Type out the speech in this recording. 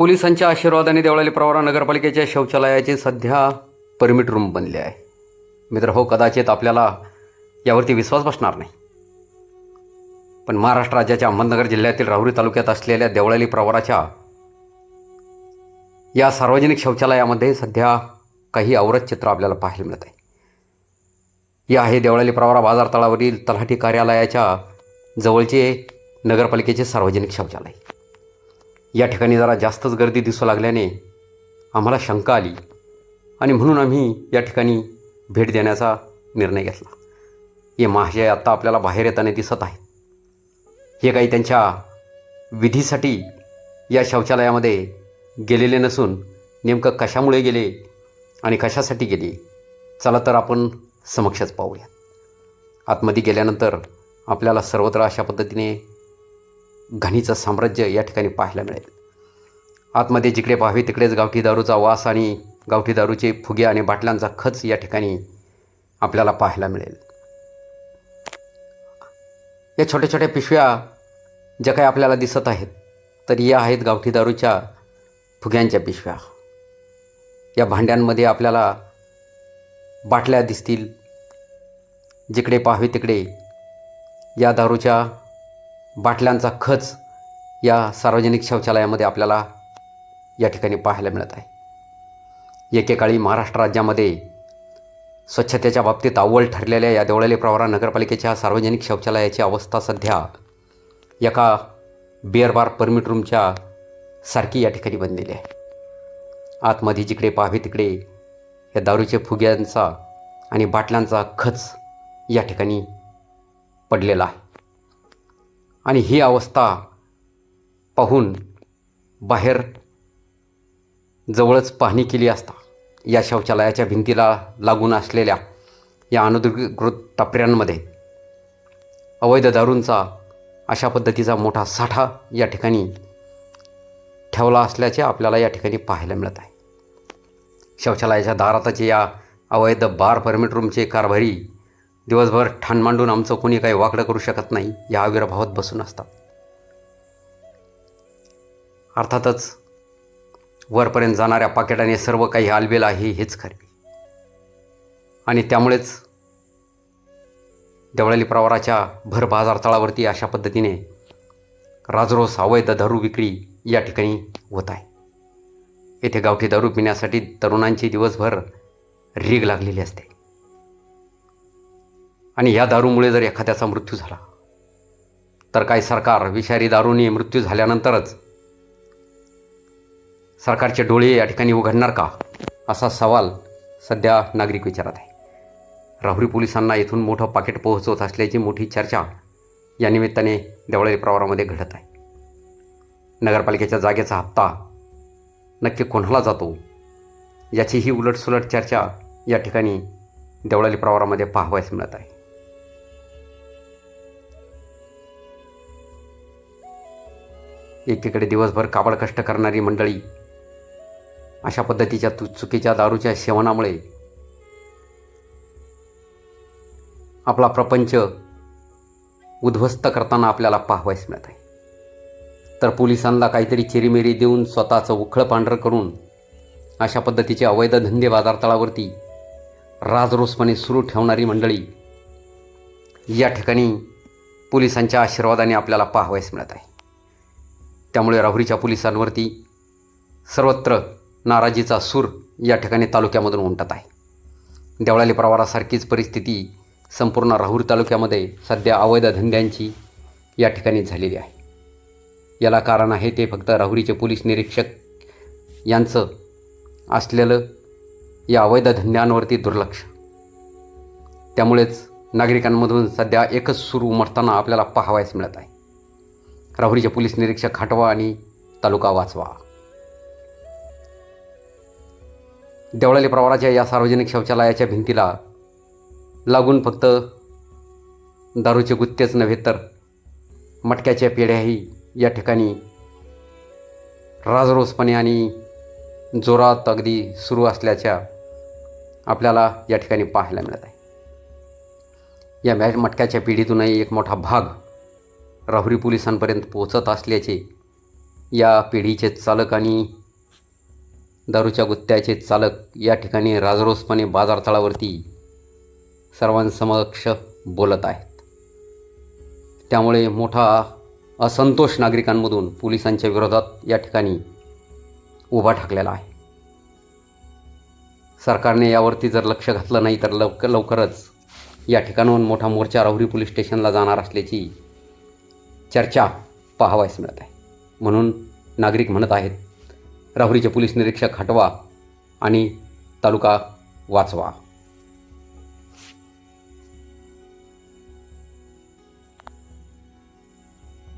पोलिसांच्या आशीर्वादाने देवळाली प्रवरा नगरपालिकेच्या शौचालयाचे सध्या परमिट रूम बनले आहे. मित्र हो कदाचित आपल्याला यावरती विश्वास बसणार नाही. पण महाराष्ट्र राज्याच्या अहमदनगर जिल्ह्यातील राहुरी तालुक्यात असलेल्या देवळाली प्रवाराच्या या सार्वजनिक शौचालयामध्ये सध्या काही औरत चित्र आपल्याला पाहायला मिळत आहे. या आहे देवळाली प्रवारा बाजार तळावरील तलाठी कार्यालयाच्या जवळचे नगरपालिकेचे सार्वजनिक शौचालय. या ठिकाणी जरा जास्तच गर्दी दिसू लागल्याने आम्हाला शंका आली आणि म्हणून आम्ही या ठिकाणी भेट देण्याचा निर्णय घेतला. हे महाशय आत्ता आपल्याला बाहेर येताना दिसत आहेत. हे काही त्यांच्या विधीसाठी या शौचालयामध्ये गेलेले नसून नेमकं कशामुळे गेले आणि कशासाठी गेले चला तर आपण समक्षच पाहूया. आतमध्ये गेल्यानंतर आपल्याला सर्वत्र अशा पद्धतीने घणीचं साम्राज्य या ठिकाणी पाहायला मिळेल. आतमध्ये जिकडे पाहावे तिकडेच गावठी दारूचा वास आणि गावठी दारूचे फुगे आणि बाटल्यांचा खच या ठिकाणी आपल्याला पाहायला मिळेल. या छोट्या छोट्या पिशव्या ज्या काही आपल्याला दिसत आहेत तर या आहेत गावठी दारूच्या फुग्यांच्या पिशव्या. या भांड्यांमध्ये आपल्याला बाटल्या दिसतील. जिकडे पाहावे तिकडे या दारूच्या बाटल्यांचा खच या सार्वजनिक शौचालयामध्ये आपल्याला या ठिकाणी पाहायला मिळत आहे. एकेकाळी महाराष्ट्र राज्यामध्ये स्वच्छतेच्या बाबतीत अव्वल ठरलेल्या या देवळाली प्रवरा नगरपालिकेच्या सार्वजनिक शौचालयाची अवस्था सध्या एका बिअरबार परमिट रूमच्या सारखी या ठिकाणी बनलेली आहे. आतमध्ये जिकडे पाहावे तिकडे या दारूचे फुग्यांचा आणि बाटल्यांचा खच या ठिकाणी पडलेला आहे. आणि ही अवस्था पाहून बाहेर जवळच पाहणी केली असता. या शौचालयाच्या भिंतीला लागून असलेल्या या अनधिकृत टपऱ्यांमध्ये अवैध दारूंचा अशा पद्धतीचा मोठा साठा या ठिकाणी ठेवला असल्याचे आपल्याला या ठिकाणी पाहायला मिळत आहे. शौचालयाच्या दारातचे या अवैध बार परमिट रूमचे कारभारी दिवसभर ठाण मांडून आमचं कोणी काही वाकडं करू शकत नाही या आविर्भावात बसून असतात. अर्थातच वरपर्यंत जाणाऱ्या पाकिटाने सर्व काही आलबेल आहे हेच खरे. आणि त्यामुळेच देवळाली प्रवाराच्या भर बाजार तळावरती अशा पद्धतीने राजरोस अवैध दारू विक्री या ठिकाणी होत आहे. येथे गावठी दारू पिण्यासाठी तरुणांची दिवसभर रीग लागलेली असते. आणि या दारूमुळे जर एखाद्याचा मृत्यू झाला तर काय सरकार विषारी दारूने मृत्यू झाल्यानंतरच सरकारचे डोळे या ठिकाणी उघडणार का? असा सवाल सध्या नागरिक विचारत आहे. राहुरी पोलिसांना येथून मोठं पाकिट पोहोचवत असल्याची मोठी चर्चा या निमित्ताने देवळाली प्रवारामध्ये घडत आहे. नगरपालिकेच्या जागेचा हप्ता नक्की कोणाला जातो याची ही उलटसुलट चर्चा या ठिकाणी देवळाली प्रवारामध्ये पाहावयास मिळत आहे. एकीकडे दिवसभर काबड कष्ट करणारी मंडळी अशा पद्धतीच्या तु चुकीच्या दारूच्या सेवनामुळे आपला प्रपंच उद्ध्वस्त करताना आपल्याला पाहावयास मिळत आहे. तर पोलिसांना काहीतरी चिरीमिरी देऊन स्वतःचं उखळ पांढरं करून अशा पद्धतीचे अवैध धंदे बाजारतळावरती राजरोसपणे सुरू ठेवणारी मंडळी या ठिकाणी पोलिसांच्या आशीर्वादाने आपल्याला पाहावयास मिळत आहे. त्यामुळे राहुरीच्या पोलिसांवरती सर्वत्र नाराजीचा सूर या ठिकाणी तालुक्यामधून उमटत आहे. देवळाली प्रवारासारखीच परिस्थिती संपूर्ण राहुरी तालुक्यामध्ये सध्या अवैध धंद्यांची या ठिकाणी झालेली आहे. याला कारण आहे ते फक्त राहुरीचे पोलीस निरीक्षक यांचं असलेलं या अवैध धंद्यांवरती दुर्लक्ष. त्यामुळेच नागरिकांमधून सध्या एकच सूर उमटताना आपल्याला पाहावयास मिळत आहे. राहुरीचे पोलीस निरीक्षक हटवा आणि तालुका वाचवा. देवळाली प्रवाराच्या या सार्वजनिक शौचालयाच्या भिंतीला लागून फक्त दारूचे गुत्तेच नव्हे तर मटक्याच्या पेढ्याही या ठिकाणी राजरोसपणे आणि जोरात अगदी सुरू असल्याच्या आपल्याला या ठिकाणी पाहायला मिळत आहे. या मॅ मटक्याच्या पिढीतूनही एक मोठा भाग राहुरी पोलिसांपर्यंत पोहोचत असल्याचे या पिढीचे चालक आणि दारूच्या गुत्त्याचे चालक या ठिकाणी राजरोसपणे बाजारतळावरती सर्वांसमक्ष बोलत आहेत. त्यामुळे मोठा असंतोष नागरिकांमधून पोलिसांच्या विरोधात या ठिकाणी उभा ठाकलेला आहे. सरकारने यावरती जर लक्ष घातलं नाही तर लवकर लवकरच या ठिकाणाहून मोठा मोर्चा राहुरी पोलीस स्टेशनला जाणार असल्याची चर्चा पाहावयास मिळत आहे. म्हणून नागरिक म्हणत आहेत राहुरीचे पोलीस निरीक्षक हटवा आणि तालुका वाचवा.